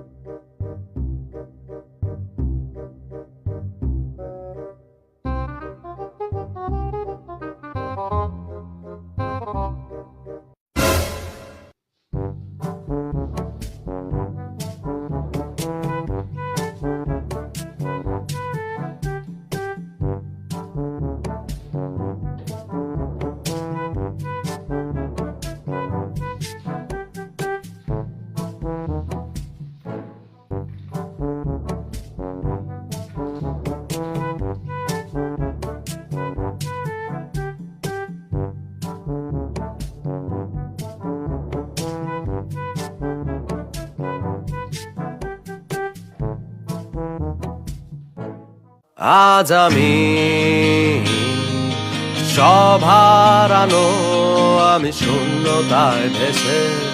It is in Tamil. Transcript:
Thank you. আজ আমি সভারানো আমি শূন্যতায় ভেসে